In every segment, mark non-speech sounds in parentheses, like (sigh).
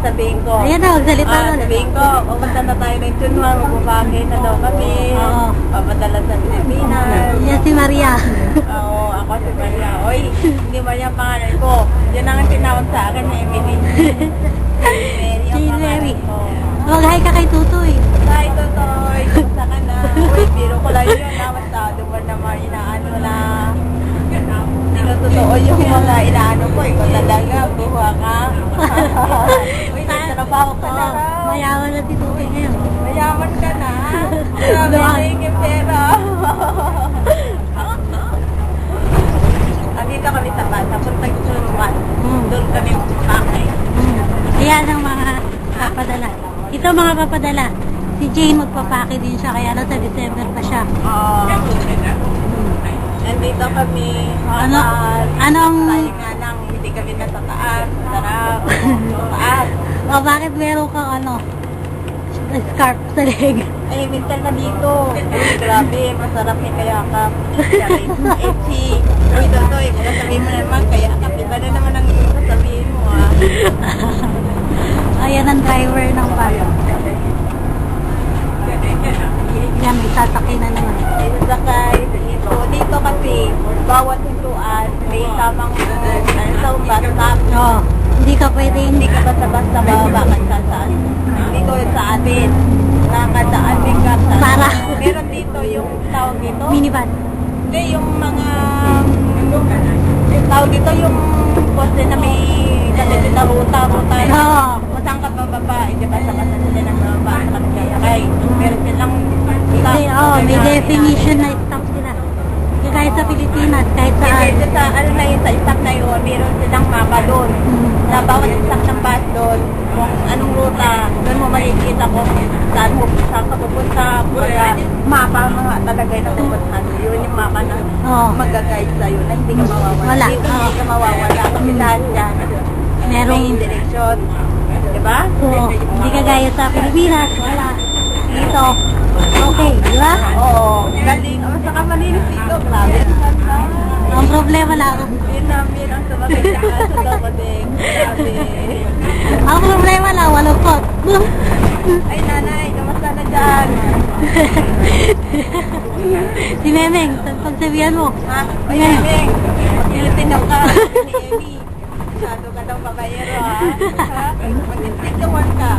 sasabihin ko. Ayan na, magsalita Ah, ka na. sabihin ko, pupunta na tayo ng Chunwan, magbabagay na daw kami. Oo. Papadala sa Pilipinas. Yan si Maria. Oo, ako si Maria. Oy, hindi Maria ang pangalan ko. Yan ang tinawag sa akin na Emily. Mary ko. Mag-hi ka kay Tutoy. Hi, Totoy. Kumusta ka na? Uy, biro ko lang yun. ha? Masyado ba naman inaano na hindi ko totoo yung mga inaano ko. Ikaw talaga, buha ka. (laughs) Uy, nagtrabaho ka na. Raw. mayaman na si Tutoy ngayon. Mayaman ka na. (laughs) Marami hingin pera. (laughs) Andito kami sa bata. Puntang Chunwan. Hmm. Doon kami pakay. Hmm. Ayan ang mga papadala. Ito mga papadala. Si Jane magpapake din siya kaya nasa December pa siya. Oo. Nandito kami. Ano? Anong... Sayang nga lang, hindi kami natataas. Sarap. (laughs) Taas. O bakit meron kang ano? Scarf sa leg. Ay, minsan na dito. Grabe. Masarap yung kayakap. Echi. Uy, Totoy, kung sabihin mo naman, kayakap. Iba na naman ang sasabihin mo, ah. Ayan ang driver ng bus. Yan, may sasakay na naman. Ay, sakay. Dito. Dito kasi, bawat hintuan, may tamang ano sa bus stop. Oo. Hindi ka pwede Hindi ka basta-basta bababa ka sa saan. Dito sa atin. Nakadaan din ka sa... Para. Meron dito yung tawag dito. minivan. Hindi, yung mga... Yung tawag dito yung poste na may ganito na ruta, ruta. Oo. Kung saan ka bababa, hindi ba sa basta sila ng bababa sa kakasakay. Meron silang... May, oh, may definition na. Kaya kahit sa Pilipinas, kahit Kasi saan. dito sa ano na yun, sa stop na yun, meron silang mapa doon. Hmm. Na bawat stop ng bus doon, kung anong ruta, doon mo makikita kung saan mo saan ka pupunta. Kaya mapa mga talaga yung napupuntahan. Yun yung mapa na Oo. mag-guide sa'yo na hindi ka mawawala. Wala. Dito hindi ka mawawala kasi lahat yan. Merong- May direction. Diba? Oo. Hindi ka gaya sa Pilipinas. Wala. Dito. Okay, di ba? Oo. Galing. Oh, saka malinis dito. Grabe. Ang problema lang. Yun namin ang sabagay sa kaso bading. Grabe. Ang problema lang, walukot. Ay nanay, kamusta na dyan? si Memeng, pagsabihan mo. Ha? Ay, Eming. Tinitinaw ka ni Emi. Masyado ka daw babayero ha? Ha? Mag-intiktawan ka.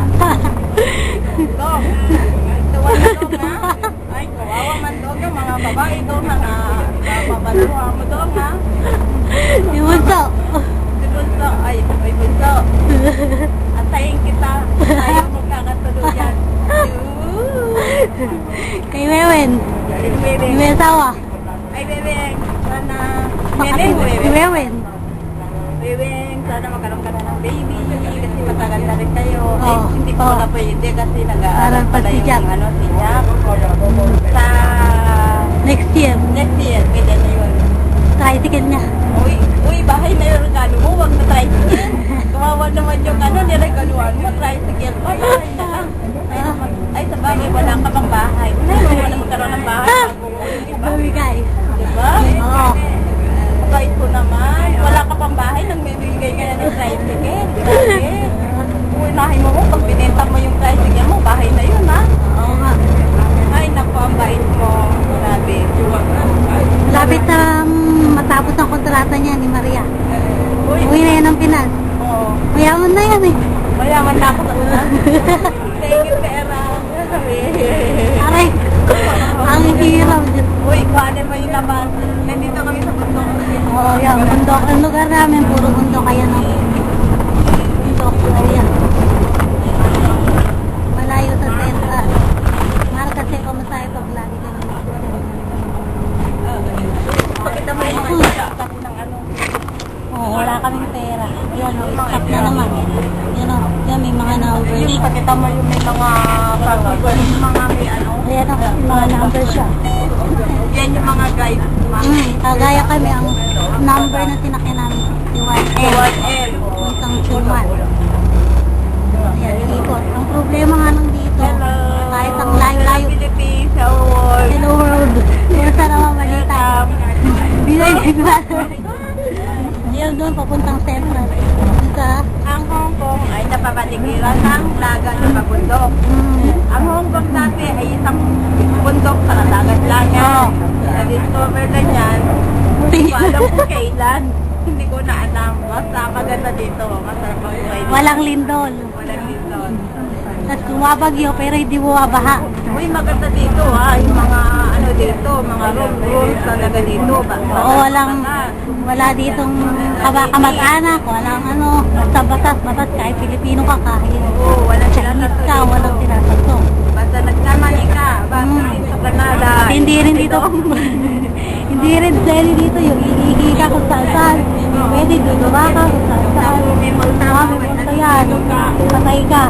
(laughs) Dog. Tuwan na dog ha? Ay, kawawa man dog yung mga babae dog ha na mapapaluha mo dog ha? Yung bunso. Si Bunso, ay, ay Bunso. Antayin kita. Tayo magkakatuluyan. Kay. Si Si Bebeng. Mesawa. Ay, Bebeng. Sana. Si Bebeng, Bebeng. Mewen. Bebeng, sana magkaroon ka na ng baby. Kasi matagal na rin kayo. Eh, hindi po Oo. na pwede kasi nag-aaral pa si Jack. ano, si Jack. Sa Next year. next year, pwede na yun. Tricycle niya. Uy, uy, bahay na yung regalo mo, wag na tricycle. Kawawa naman yung ano, niregaluhan mo, tricycle. Ay, bahay na lang. Ay, naman- ay, sa bagay, wala ka bang bahay. Ay, wala magkaroon ng bahay. Ah! bago mo, diba? Bumigay. Diba? Oo. Bait ko naman. Wala ka pang bahay, nang may bigay ka na ng tricycle. Grabe. Unahin mo mo, pag binenta mo yung tricycle mo, bahay na yun, ha? Oo nga. Ay, naku, ang bait mo. Grabe. Lapit na um, matapos ang kontrata niya ni Maria. Uy, Uwi na yan ng Pinas. oo. Mayaman na yan eh. Mayaman na ako sa una. Thank you, pera. Aray, ang hirap. Diyos. Uy, labas. Nandito kami sa bundok. Oo, oh, yan. Bundok. Ang lugar namin, puro bundok. Kaya no. Bundok. Ayan. Malayo sa central. Mahal kasi kumasaya pag lagi ka naman. Pakita mo yung mga ng ano. Oo, wala kaming pera. Yan, oh, stop na naman. Yan o, yan may mga numbers. Yung pakita mo yung may mga pag yung mga may ano. Ayan o, may mga numbers siya. Yan yung mga guide. Hmm, kagaya kami ang number na sinakyan namin. Si 1L. 1L. Isang chuman. Ayan, ikot. Ang problema nga lang dito, Hello. kahit ang layo-layo, Philippines, our world. hello world, yung sa naman malita. Binigay Yan (laughs) doon, papuntang central. Sa Ay napapatigilan ng dagat sa pabundok. Mm. Ang Hong Kong dati ay isang bundok sa dagat lang yan. Na-discover na yan. Hindi ko alam kung (laughs) kailan. Hindi ko na alam. Basta maganda dito. Masarap ang buhay. Walang lindol. Walang dito. Tapos kumabagyo pero hindi bumabaha. Uy, maganda dito ha. Yung mga dito, mga room rooms talaga dito. Ba- Oo, walang, wala ditong kamag-anak, walang ano, basta batas, batas, kahit Pilipino ka, kahit Oo, walang Chinese ka, walang sinasato. Basta nagkamali ka. Basta Mm. dito sa Canada. Hindi rin dito, (laughs) hindi rin deli dito yung iihi ka kung saan. Pwede duduwa ka kung saan saan. May multa. Ah, may multa yan. Patay ka.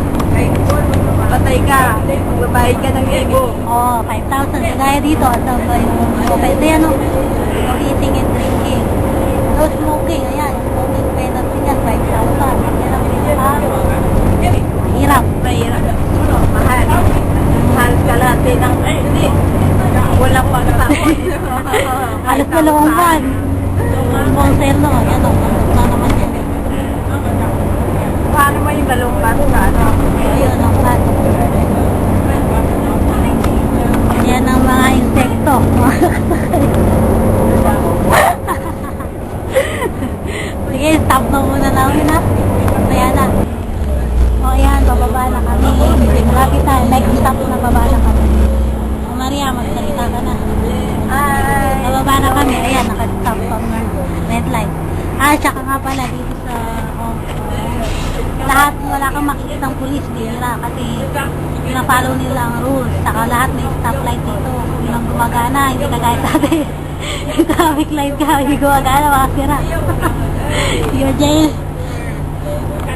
Patay ka. Magbabayad ka ng libo. Oo, 5,000. Kagaya dito, ito ba yung o, pwede ano? No eating and drinking. No smoking, ayan. Smoking penalty yan, 5,000. Yan ang pinaka hirap. Mahirap. Mahal. Mahal ka lahat din ng hindi. Walang pagsahod. Halos dalawang buwan. Yung buong serno, yan o. Na naman yan. Paano mo yung balong sa ano? Ayun, ang plan. Yan ang mga insekto. Sige, stop na muna namin ha. Ayan na. O ayan, bababa na kami. Malapit na, like stop na bababa na kami. O Maria, magsalita ka na. Ay. Bababa na kami. Ayan, naka-stop ang red light. Ah, tsaka nga pala dito sa. Lahat, wala kang makikita ng pulis nila kasi pinafollow nila ang rules. Saka lahat may stoplight dito. Yun ang gumagana, hindi kagaya sa atin. (laughs) Yung traffic light ka, hindi gumagana, makasira. (laughs) Your jail.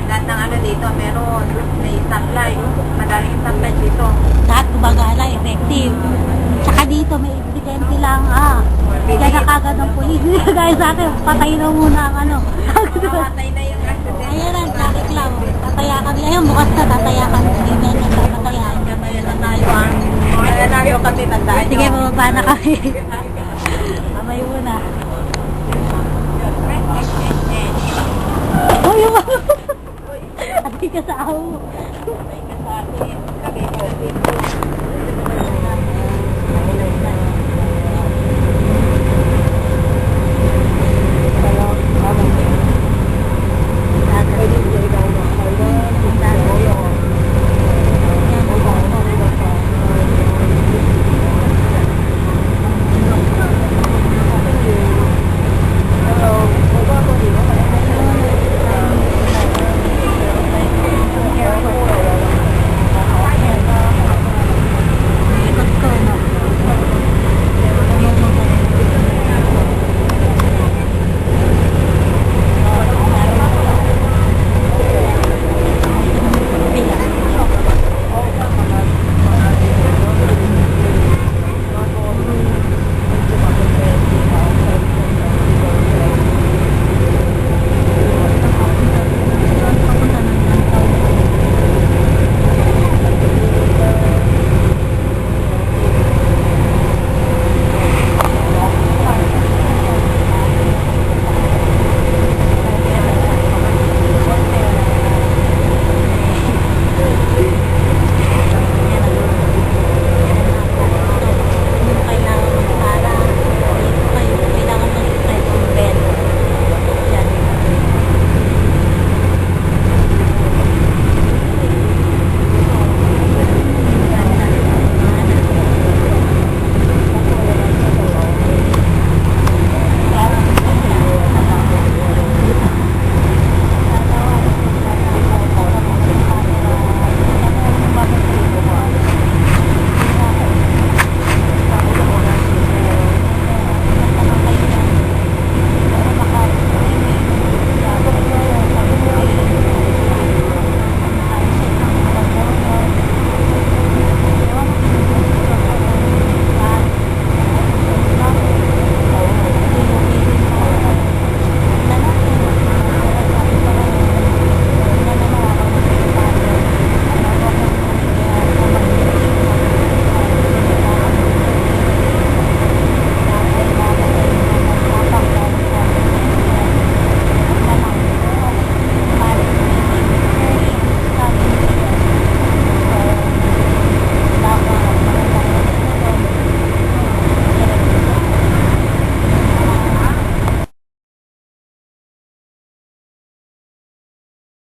Lahat ng ano dito, meron. May stoplight. Madaling stoplight dito. Lahat gumagana, effective. Tsaka dito may insidente lang, ah. Bigyan na kagad ng pulis. (laughs) Hindi kagaya sa atin, patay na muna ang ano. Patay na yung accident. Ayan lang. Tatayakan lang. Ayun, bukas na tatayakan. Hindi na tatayakan. Tatayakan na tayo ah. ang... Tatayakan tayo kasi tandaan. Sige, bababa na kami. Mamay mo na. Uy, yung mga... Ati ka sa ako. Ati ka sa akin. Kami, kami, kami.